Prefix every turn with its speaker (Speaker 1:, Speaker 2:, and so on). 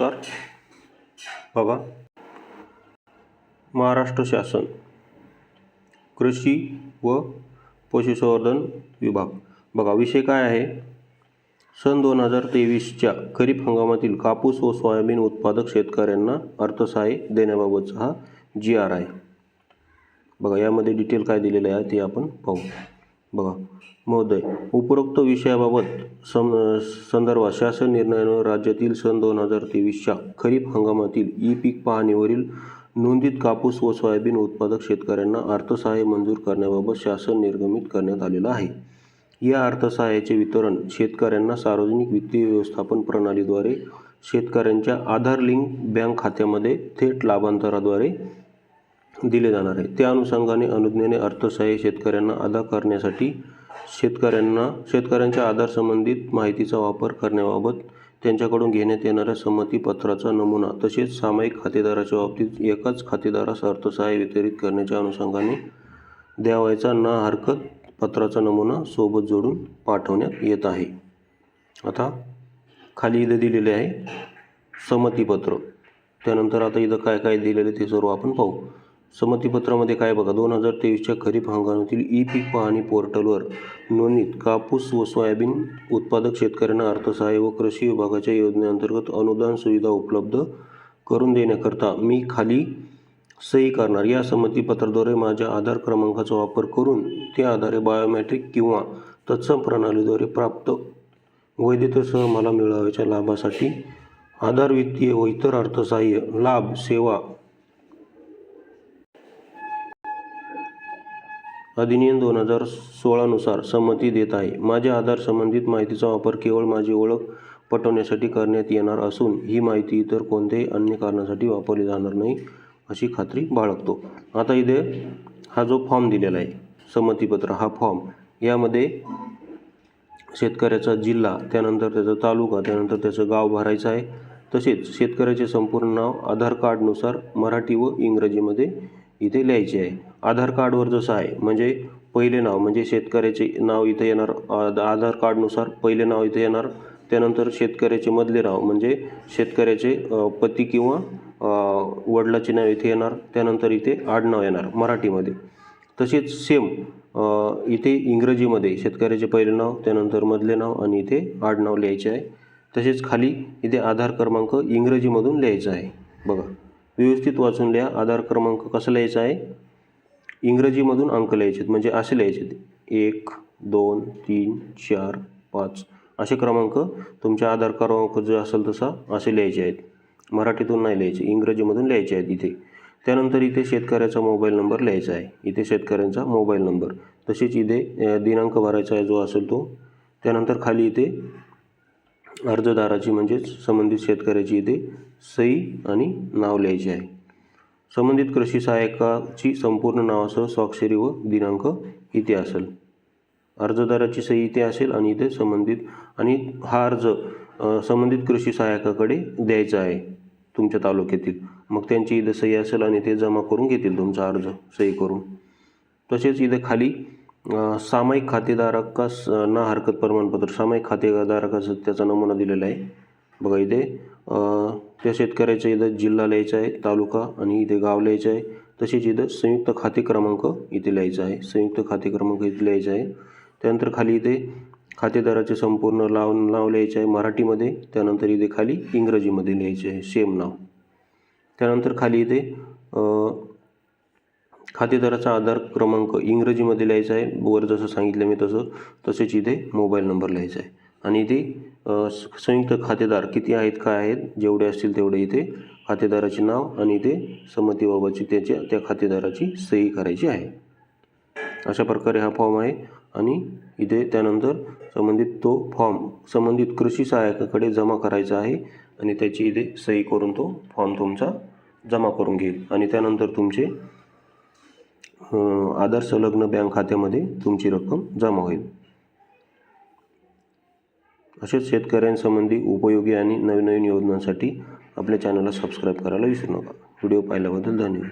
Speaker 1: नमस्कार. बघा महाराष्ट्र शासन कृषी व पशुसंवर्धन विभाग. बघा विषय काय आहे? सन दोन हजार तेवीसच्या खरीप हंगामातील कापूस व सोयाबीन उत्पादक शेतकऱ्यांना अर्थसहाय्य देण्याबाबतचा हा जी आर आहे बघा यामध्ये डिटेल काय दिलेलं आहे ते आपण पाहू. बघा महोदय उपरोक्त विषयाबाबत सं संदर्भात शासन निर्णयानुसार राज्यातील सन दोन हजार तेवीसच्या खरीप हंगामातील ई पीक पाहणीवरील नोंदीत कापूस व सोयाबीन उत्पादक शेतकऱ्यांना अर्थसहाय्य मंजूर करण्याबाबत शासन निर्गमित करण्यात आलेलं आहे. या अर्थसहाय्याचे वितरण शेतकऱ्यांना सार्वजनिक वित्तीय व्यवस्थापन प्रणालीद्वारे शेतकऱ्यांच्या आधार लिंक बँक खात्यामध्ये थेट लाभांतराद्वारे दिले जाणार आहे. त्या अनुषंगाने अनुज्ञेने अर्थसहाय्य शेतकऱ्यांना अदा करण्यासाठी शेतकऱ्यांना शेतकऱ्यांच्या आधार संबंधित माहितीचा वापर करण्याबाबत त्यांच्याकडून घेण्यात येणाऱ्या संमतीपत्राचा नमुना तसेच सामायिक खातेदाराच्या बाबतीत एकाच खातेदारास अर्थसहाय्य वितरित करण्याच्या अनुषंगाने द्यावायचा ना हरकत पत्राचा नमुना सोबत जोडून पाठवण्यात येत आहे. आता खाली इथं दिलेले आहे संमतीपत्र. त्यानंतर आता इथं काय काय दिलेलं ते सर्व आपण पाहू. संमतीपत्रामध्ये काय बघा दोन हजार तेवीसच्या खरीप हंगामातील ई पीक पाहणी पोर्टलवर नोंदणीत कापूस व सोयाबीन उत्पादक शेतकऱ्यांना अर्थसहाय्य व कृषी विभागाच्या योजनेअंतर्गत अनुदान सुविधा उपलब्ध करून देण्याकरता मी खाली सही करणार. या संमतीपत्राद्वारे माझ्या आधार क्रमांकाचा वापर करून त्या आधारे बायोमॅट्रिक किंवा तत्सम प्रणालीद्वारे प्राप्त वैधतेसह मला मिळाव्याच्या लाभासाठी आधार वित्तीय व इतर अर्थसहाय्य लाभ सेवा अधिनियम दोन हजार सोळानुसार संमती देत आहे. माझ्या आधार संबंधित माहितीचा वापर केवळ माझी ओळख पटवण्यासाठी करण्यात येणार असून ही माहिती इतर कोणत्याही अन्य कारणासाठी वापरली जाणार नाही अशी खात्री बाळगतो. आता इथे हा जो फॉर्म दिलेला आहे संमतीपत्र हा फॉर्म यामध्ये शेतकऱ्याचा जिल्हा त्यानंतर त्याचा तालुका त्यानंतर त्याचं गाव भरायचं आहे. तसेच शेतकऱ्याचे संपूर्ण नाव आधार कार्डनुसार मराठी व इंग्रजीमध्ये इथे लिहायचे आहे. आधार कार्डवर जसं आहे म्हणजे पहिले नाव म्हणजे शेतकऱ्याचे नाव इथे येणार आधार कार्डनुसार पहिले नाव इथे येणार त्यानंतर शेतकऱ्याचे मधले नाव म्हणजे शेतकऱ्याचे पती किंवा वडिलाचे नाव इथे येणार त्यानंतर इथे आडनाव येणार मराठीमध्ये. तसेच सेम इथे इंग्रजीमध्ये शेतकऱ्याचे पहिले नाव त्यानंतर मधले नाव आणि इथे आडनाव लिहायचे आहे. तसेच खाली इथे आधार क्रमांक इंग्रजीमधून लिहायचा आहे. बघा. व्यवस्थित वाचून लिहा. आधार क्रमांक कसा लिहायचा आहे? इंग्रजीमधून अंक लिहायचे आहेत. म्हणजे असे लिहायचे आहेत. एक दोन तीन चार पाच. असे क्रमांक तुमच्या आधार क्रमांक जो असेल तसा असे लिहायचे आहेत. मराठीतून नाही लिहायचे. इंग्रजीमधून लिहायचे आहेत इथे. त्यानंतर इथे शेतकऱ्याचा मोबाईल नंबर लिहायचा आहे. इथे शेतकऱ्यांचा मोबाईल नंबर. तसेच इथे दिनांक भरायचा आहे जो असेल तो. त्यानंतर खाली इथे अर्जदाराची म्हणजेच संबंधित शेतकऱ्याची इथे सही आणि नाव लिहायचे आहे. संबंधित कृषी सहाय्यकाची संपूर्ण नावासह स्वाक्षरी व दिनांक इथे असेल. अर्जदाराची सही इथे असेल आणि इथे संबंधित आणि हा अर्ज संबंधित कृषी सहाय्यकाकडे द्यायचा आहे तुमच्या तालुक्यातील. मग त्यांची इथे सही असेल आणि ते जमा करून घेतील तुमचा अर्ज सही करून. तसेच इथे खाली सामायिक खातेधारकास ना हरकत प्रमाणपत्र सामायिक खातेधारकाचा त्याचा नमुना दिलेला आहे. बघा इथे त्या शेतकऱ्याच्या इथं जिल्हा लिहायचा आहे तालुका आणि इथे गाव लिहायचं आहे. तसेच इथं संयुक्त खाते क्रमांक इथे लिहायचा आहे. संयुक्त खाते क्रमांक इथे लिहायचा आहे. त्यानंतर खाली इथे खातेदाराचे संपूर्ण लाव नाव लिहायचे आहे मराठीमध्ये. त्यानंतर इथे खाली इंग्रजीमध्ये लिहायचे आहे. सेम नाव. त्यानंतर खाली इथे खातेदाराचा आधार क्रमांक इंग्रजीमध्ये लिहायचा आहे. वर जसं सांगितलं मी तसं तसेच इथे मोबाईल नंबर लिहायचा आहे. आणि इथे संयुक्त खातेदार किती आहेत काय आहेत जेवढे असतील तेवढे इथे खातेदाराचे नाव आणि इथे संमतीबाबाची त्याच्या त्या खातेदाराची सही करायची आहे. अशा प्रकारे हा फॉर्म आहे. आणि इथे त्यानंतर संबंधित तो फॉर्म संबंधित कृषी सहाय्यकाकडे जमा करायचा आहे. आणि त्याची इथे सही करून तो फॉर्म तुमचा जमा करून घेईल. आणि त्यानंतर तुमचे आधार संलग्न बँक खात्यामध्ये तुमची रक्कम जमा होईल. असेच शेतकऱ्यांसंबंधी उपयोगी आणि नवीन नवीन योजनांसाठी आपल्या चॅनलला सबस्क्राईब करायला विसरू नका. व्हिडिओ पाहिल्याबद्दल धन्यवाद.